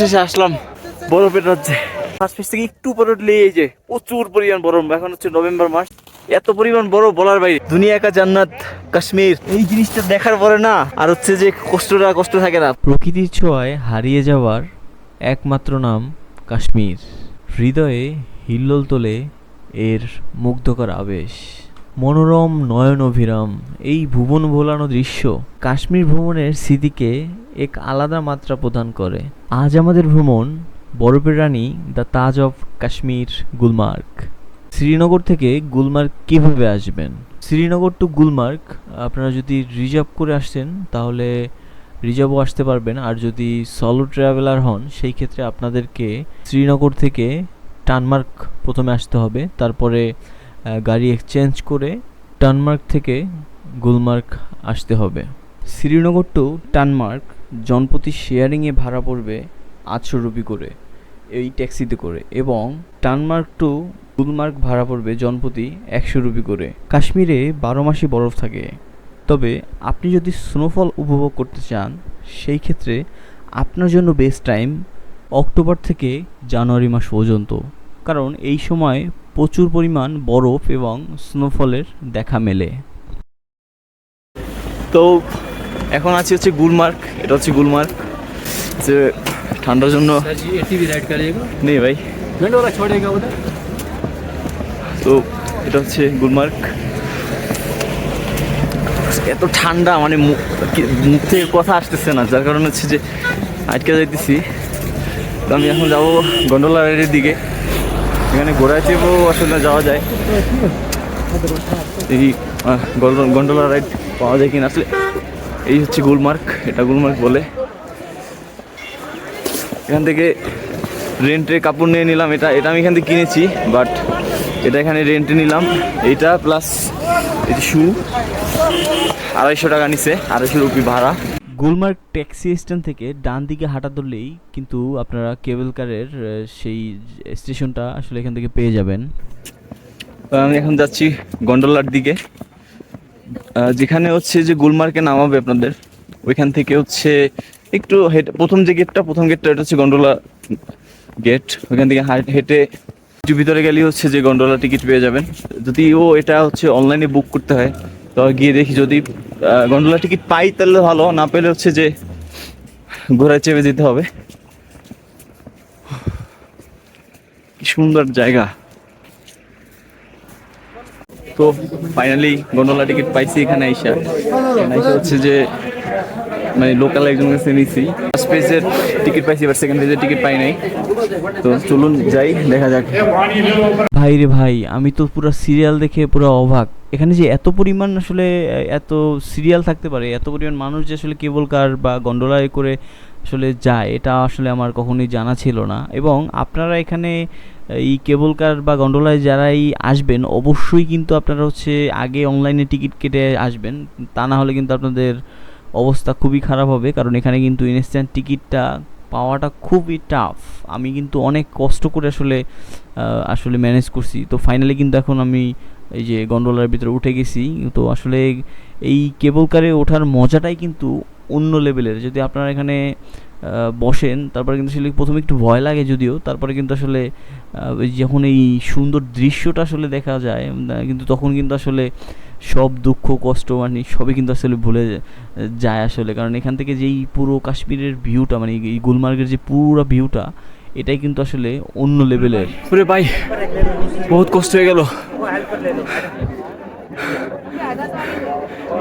শেষে আসলাম। বরফের রাজ্যে। ফার্স্ট ফেজ থেকে একটু পরে উঠলে এই যে প্রচুর পরিমাণ বরফ। এখন হচ্ছে নভেম্বর মাস। এত পরিমাণ বরফ বলার বাইরে। দুনিয়া একা জান্নাত, কাশ্মীর। এই জিনিসটা দেখার পরে না, আর হচ্ছে যে কষ্টটা কষ্ট থাকে না। প্রকৃতির ছোঁয়ায় হারিয়ে যাওয়ার একমাত্র নাম কাশ্মীর। হৃদয়ে হিল্লোল তোলে এর মুগ্ধকর আবেশ। মনোরম নয়ন অভিরাম। এই ভুবন ভোলানো দৃশ্য কাশ্মীর ভ্রমণের স্মৃতিকে এক আলাদা মাত্রা প্রদান করে। আজ আমাদের ভ্রমণ বরফের রানী, দ্য তাজ অফ কাশ্মীর, গুলমার্গ। শ্রীনগর থেকে গুলমার্গ কীভাবে আসবেন? শ্রীনগর টু গুলমার্গ, আপনারা যদি রিজার্ভ করে আসছেন তাহলে রিজার্ভও আসতে পারবেন। আর যদি সলো ট্রাভেলার হন, সেই ক্ষেত্রে আপনাদেরকে শ্রীনগর থেকে টানমার্ক প্রথমে আসতে হবে। তারপরে গাড়ি এক্সচেঞ্জ করে টানমার্ক থেকে গুলমার্গ আসতে হবে। শ্রীনগর টু টানমার্ক জনপ্রতি শেয়ারিংয়ে ভাড়া পড়বে আটশো রুপি করে এই ট্যাক্সিতে করে এবং টানমার্ক টু গুলমার্গ ভাড়া পড়বে জনপ্রতি একশো রুপি করে। কাশ্মীরে বারো মাসে বরফ থাকে। তবে আপনি যদি স্নোফল উপভোগ করতে চান, সেই ক্ষেত্রে আপনার জন্য বেস্ট টাইম অক্টোবর থেকে জানুয়ারি মাস পর্যন্ত। কারণ এই সময় প্রচুর পরিমাণ বরফ এবং স্নোফলের দেখা মেলে। তো এখন আছি হচ্ছে গুলমার্গ এটা হচ্ছে গুলমার্গ। যে ঠান্ডার জন্য নেই ভাই। তো এটা হচ্ছে গুলমার্গ। এত ঠান্ডা মানে মুখ মুখ থেকে কথা আসতেছে না যার কারণে হচ্ছে যে আটকে যাইতেছি। তো আমি এখন যাব গন্ডোলা রাইডের দিকে। এখানে ঘোড়ায় চেপেও আসলে যাওয়া যায়। এই গন্ডোলা রাইড পাওয়া যায় কিনা। আসলে এই হচ্ছে গুলমার্গ, এটা গুলমার্গ বলে। এখান থেকে রেন্টে কাপড় নিয়ে নিলাম, এটা এটা আমি এখান থেকে কিনেছি বাট এটা এখানে রেন্টে নিলাম। এইটা প্লাস এই শু আড়াইশো টাকা নিছে, আড়াইশো রুপি ভাড়া। গুলমার্গ ট্যাক্সি স্ট্যান্ড থেকে ডান দিকে হাঁটা ধরলেই কিন্তু আপনারা কেবল কারের সেই স্টেশনটা আসলে এখান থেকে পেয়ে যাবেন। আমি এখন যাচ্ছি গন্ডোলার দিকে। যেখানে হচ্ছে যে গুলমার্কে নামাবে আপনাদের, ওইখান থেকে হচ্ছে একটু হেঁটে, প্রথম যে গেটটা প্রথম গেটটা এটা হচ্ছে গন্ডোলা গেট ওইখান থেকে হেঁটে একটু ভিতরে গেলেই হচ্ছে যে গন্ডোলা টিকিট পেয়ে যাবেন। যদিও এটা হচ্ছে অনলাইনে বুক করতে হয় তো গিয়ে দেখি যদি গন্ডোলা টিকিট পাই তাহলে ভালো, না পেলে হচ্ছে যে ঘোড়ায় চেপে যেতে হবে। কি সুন্দর জায়গা। তো ফাইনালি গন্ডোলা টিকিট পাইছি এখানে আইসা। হচ্ছে যে মানে লোকাল একজন কাছে নিছি। ফার্স্ট পেজের টিকিট পাইছি, এবার সেকেন্ড পেজের টিকিট পাই নাই। তো চলুন যাই, দেখা যাক। ভাই রে ভাই, আমি তো পুরো সিরিয়াল দেখে পুরো অবাক। এখানে যে এত পরিমাণ আসলে এত সিরিয়াল থাকতে পারে, এত পরিমাণ মানুষ যে আসলে কেবল কার বা গন্ডোলায় করে আসলে যায়, এটা আসলে আমার কখনোই জানা ছিল না। এবং আপনারা এখানে এই কেবল কার বা গন্ডোলায় যারাই আসবেন, অবশ্যই কিন্তু আপনারা হচ্ছে আগে অনলাইনে টিকিট কেটে আসবেন। তা না হলে কিন্তু আপনাদের অবস্থা খুবই খারাপ হবে, কারণ এখানে কিন্তু ইনস্ট্যান্ট টিকিটটা পাওয়াটা খুবই টাফ আমি কিন্তু অনেক কষ্ট করে আসলে আসলে ম্যানেজ করছি। তো ফাইনালি কিন্তু এখন আমি এই যে গন্ডোলার ভিতরে উঠে গেছি। তো আসলে এই কেবল কারে ওঠার মজাটাই কিন্তু অন্য লেভেলের যদি আপনারা এখানে বসেন, তারপরে কিন্তু আসলে প্রথমে একটু ভয় লাগে যদিও, তারপরে কিন্তু আসলে যখন এই সুন্দর দৃশ্যটা আসলে দেখা যায় কিন্তু তখন কিন্তু আসলে সব দুঃখ, কষ্ট মানে সবই কিন্তু আসলে ভুলে যায় আসলে। কারণ এখান থেকে যেই পুরো কাশ্মীরের ভিউটা মানে এই গুলমার্গের যে পুরো ভিউটা এটাই কিন্তু আসলে অন্য লেভেলের ওরে ভাই, বহুত কষ্ট হয়ে গেল।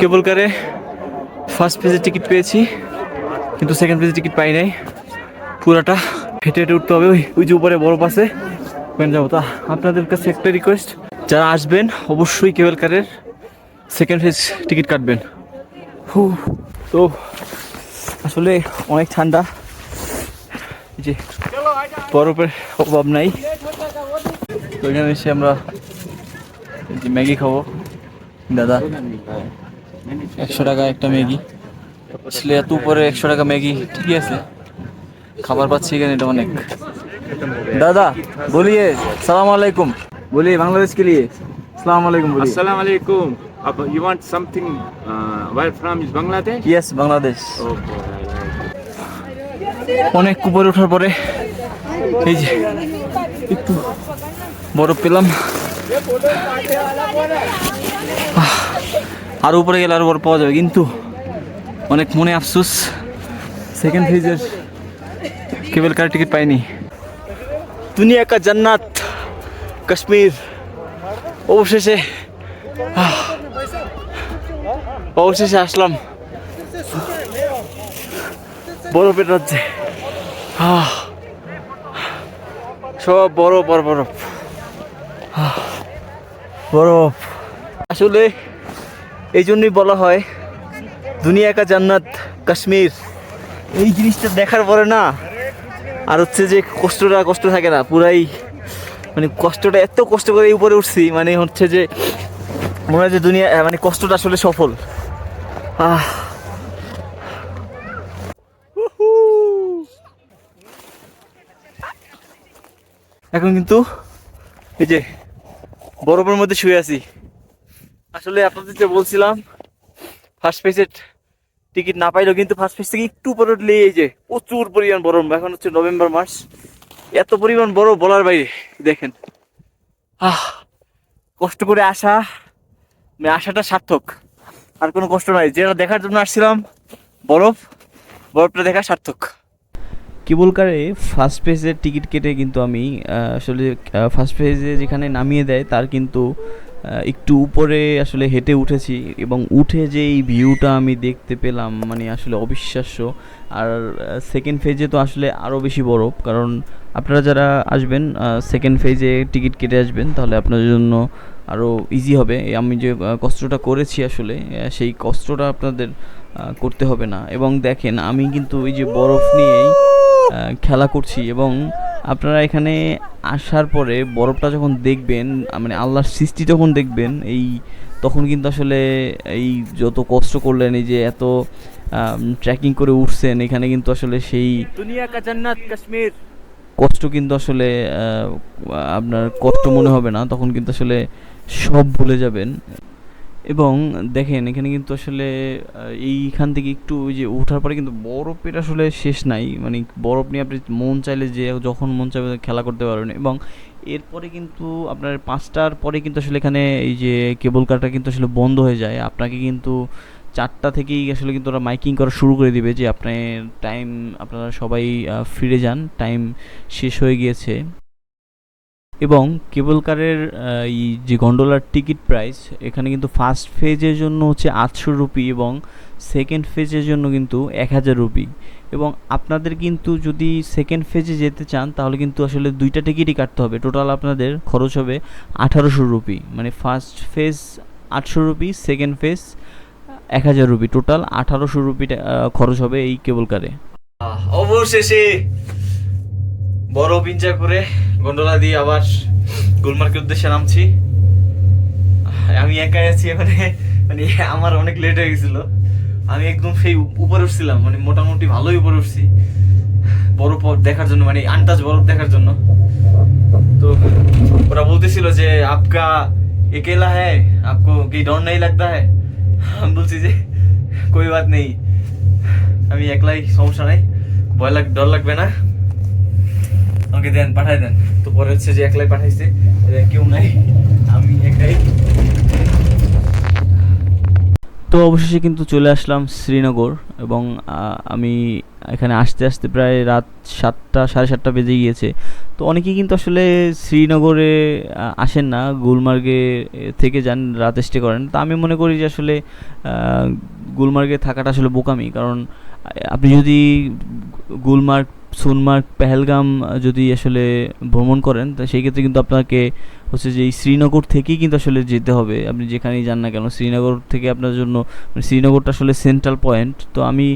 কেবল কারে ফার্স্ট পেজের টিকিট পেয়েছি, কিন্তু সেকেন্ড পেজের টিকিট পাই নাই। পুরাটা হেঁটে হেঁটে উঠতে হবে, ওই ওই যে উপরে বরফ আছে, ওখানে যাব। তা আপনাদের কাছে একটা রিকোয়েস্ট যারা আসবেন, অবশ্যই কেবল কারের সেকেন্ড পেজ টিকিট কাটবেন। হু, তো আসলে অনেক ঠান্ডা। যে বরফের অভাব নাই। তো এখানে এসে আমরা ম্যাগি খাব। দাদা একশো টাকা একটা ম্যাগি। আসলে এত উপরে একশো টাকা ম্যাগি ঠিকই আছে। খাবার পাচ্ছি এখানে এটা অনেক। দাদা বলিয়ে সালাম আলাইকুম। বলি বাংলাদেশ কে লিয়ে? সালাম আলাইকুম বলি আলাইকুম। Up you want something where from is Bangladesh yes Bangladesh অনেক উপরে ওঠার পরে এই যে একটু বরফ পেলাম। আরও উপরে গেলে আরও বরফ পাওয়া যাবে কিন্তু অনেক মনে আফসোস। সেকেন্ড ফেজের কেবল কার টিকিট পাইনি। দুনিয়া কা জান্নাত কাশ্মীর। অবশেষে অবশেষে আসলাম। বরফের রাজ্যে। আহ, সব বরফ বরফ বরফ বরফ আসলে এই জন্যই বলা হয়, দুনিয়া কা জান্নাত, কাশ্মীর। এই জিনিসটা দেখার পরে না, আর হচ্ছে যে কষ্টটা কষ্ট থাকে না, পুরাই মানে কষ্টটা এত কষ্ট করে উপরে উঠছি মানে হচ্ছে যে মনে হয় যে দুনিয়া মানে কষ্টটা আসলে সফল। আহ। এখন কিন্তু এই যে বরফের মধ্যে শুয়ে আছি। আসলে আপনাদের যে বলছিলাম ফার্স্ট পেজের টিকিট না পাইলেও কিন্তু ফার্স্ট পেজ থেকে একটু উপরে উঠলে এই যে প্রচুর পরিমাণ বরফ। এখন হচ্ছে নভেম্বর মাস। এত পরিমাণ বরফ বলার বাইরে, দেখেন। আহ, কষ্ট করে আসা মানে আসাটা সার্থক। আর কোনো কষ্ট নাই। যেটা দেখার জন্য আসছিলাম, বরফ। বরফটা দেখা সার্থক। কেবল কারে ফার্স্ট পেজের টিকিট কেটে কিন্তু আমি আসলে ফার্স্ট পেজে যেখানে নামিয়ে দেয়, তার কিন্তু একটু উপরে আসলে হেঁটে উঠেছি এবং উঠে যে এই ভিউটা আমি দেখতে পেলাম মানে আসলে অবিশ্বাস্য। আর সেকেন্ড ফেজে তো আসলে আরও বেশি বরফ কারণ আপনারা যারা আসবেন সেকেন্ড ফেজে টিকিট কেটে আসবেন, তাহলে আপনাদের জন্য আরও ইজি হবে। আমি যে কষ্টটা করেছি আসলে সেই কষ্টটা আপনাদের করতে হবে না। এবং দেখেন, আমি কিন্তু এই যে বরফ নিয়েই খেলা করছি এবং আপনারা এখানে আসার পরে বরফটা যখন দেখবেন মানে আল্লাহর সৃষ্টি যখন দেখবেন এই তখন কিন্তু আসলে এই যত কষ্ট করলেন এই যে এত ট্রেকিং করে উঠছেন এখানে কিন্তু আসলে সেই দুনিয়া কা জান্নাত কাশ্মীর। কষ্ট কিন্তু আসলে আপনার কষ্ট মনে হবে না তখন কিন্তু আসলে সব ভুলে যাবেন। এবং দেখেন, এখানে কিন্তু আসলে এইখান থেকে একটু ওই যে ওঠার পরে কিন্তু বরফের আসলে শেষ নাই। মানে বরফ নিয়ে আপনি মন চাইলে যে যখন মন চাইবে খেলা করতে পারবেন এবং এরপরে কিন্তু আপনার পাঁচটার পরে কিন্তু আসলে এখানে এই যে কেবল কারটা কিন্তু আসলে বন্ধ হয়ে যায়। আপনাকে কিন্তু চারটা থেকেই আসলে কিন্তু ওরা মাইকিং করা শুরু করে দিবে যে আপনার টাইম আপনারা সবাই ফিরে যান। টাইম শেষ হয়ে গিয়েছে। এবং কেবল কারের এই যে গন্ডোলার টিকিট প্রাইস এখানে কিন্তু ফার্স্ট ফেজের জন্য হচ্ছে আটশো রুপি এবং সেকেন্ড ফেজের জন্য কিন্তু এক হাজার রুপি। এবং আপনাদের কিন্তু যদি সেকেন্ড ফেজে যেতে চান তাহলে কিন্তু আসলে দুইটা টিকিটই কাটতে হবে। টোটাল আপনাদের খরচ হবে আঠারোশো রুপি। মানে ফার্স্ট ফেজ আটশো রুপি সেকেন্ড ফেজ এক হাজার রুপি। টোটাল আঠারোশো রুপি টা- আহ, খরচ হবে এই কেবল কারে অবশেষে বড় পিঞ্চা করে গন্ডোলা দিয়ে আবার গুলমার্গের উদ্দেশ্যে নামছি। আমি একাই আছি এখানে মানে আমার অনেক লেট হয়ে গেছিল। আমি একদম সেই উপরে উঠছিলাম মানে মোটামুটি ভালোই উপরে উঠছি। বরফ দেখার জন্য মানে আনটাচ বরফ দেখার জন্য। তো ওরা বলতেছিল যে, আপকা একেলা হ্যায় আপকো কি ডর নেই লাগতা হ্যায় আমি বলছি যে, কোই বাত নেই। আমি একলাই সমস্যা নাই। ভয় লাগ ডর লাগবে না। আমাকে দেন পাঠাই দেন। তো পরে হচ্ছে যে একলাই পাঠাইছে কেউ নাই, আমি একাই। তো অবশেষে কিন্তু চলে আসলাম শ্রীনগর এবং আমি এখানে আসতে আসতে প্রায় রাত সাতটা, সাড়ে সাতটা বেজে গিয়েছে। তো অনেকেই কিন্তু আসলে শ্রীনগরে আসেন না, গুলমার্গে থেকে যান, রাত স্টে করেন। তা আমি মনে করি যে আসলে গুলমার্গে থাকাটা আসলে বোকামি। কারণ আপনি যদি গুলমার্গ সোনমার্গ পেহেলগাম যদি আসলে ভ্রমণ করেন, তা সেই ক্ষেত্রে কিন্তু আপনাকে হচ্ছে যে শ্রীনগর থেকেই কিন্তু আসলে যেতে হবে। আপনি যেখানেই যান না কেন, শ্রীনগর থেকে আপনার জন্য মানে শ্রীনগরটা আসলে সেন্ট্রাল পয়েন্ট তো আমি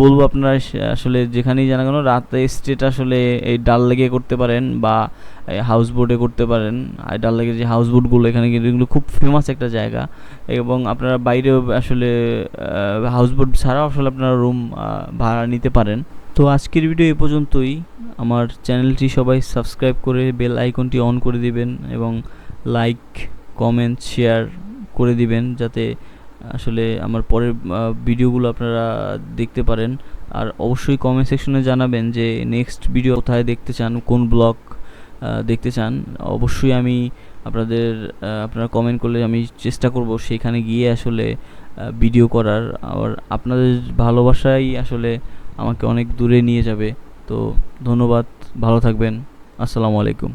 বলব আপনারা আসলে যেখানেই যান না কেন, রাতে স্টেটা আসলে এই ডাল লেগে করতে পারেন বা হাউস বোটে করতে পারেন। আর ডাল লেগে যে হাউস বোটগুলো এখানে কিন্তু এগুলো খুব ফেমাস একটা জায়গা। এবং আপনারা বাইরেও আসলে হাউস বোট ছাড়াও আসলে আপনারা রুম ভাড়া নিতে পারেন। তো আজকের ভিডিও এ পর্যন্তই। আমার চ্যানেলটি সবাই সাবস্ক্রাইব করে বেল আইকনটি অন করে দিবেন এবং লাইক, কমেন্ট, শেয়ার করে দিবেন যাতে আসলে আমার পরের ভিডিওগুলো আপনারা দেখতে পারেন। আর অবশ্যই কমেন্ট সেকশনে জানাবেন যে নেক্সট ভিডিও কোথায় দেখতে চান, কোন ব্লগ দেখতে চান। অবশ্যই আমি আপনাদের আপনারা কমেন্ট করলে আমি চেষ্টা করব সেখানে গিয়ে আসলে ভিডিও করার। আর আপনাদের ভালোবাসাই আসলে আমাকে অনেক দূরে নিয়ে যাবে। তো ধন্যবাদ ভালো থাকবেন। আসসালামু আলাইকুম।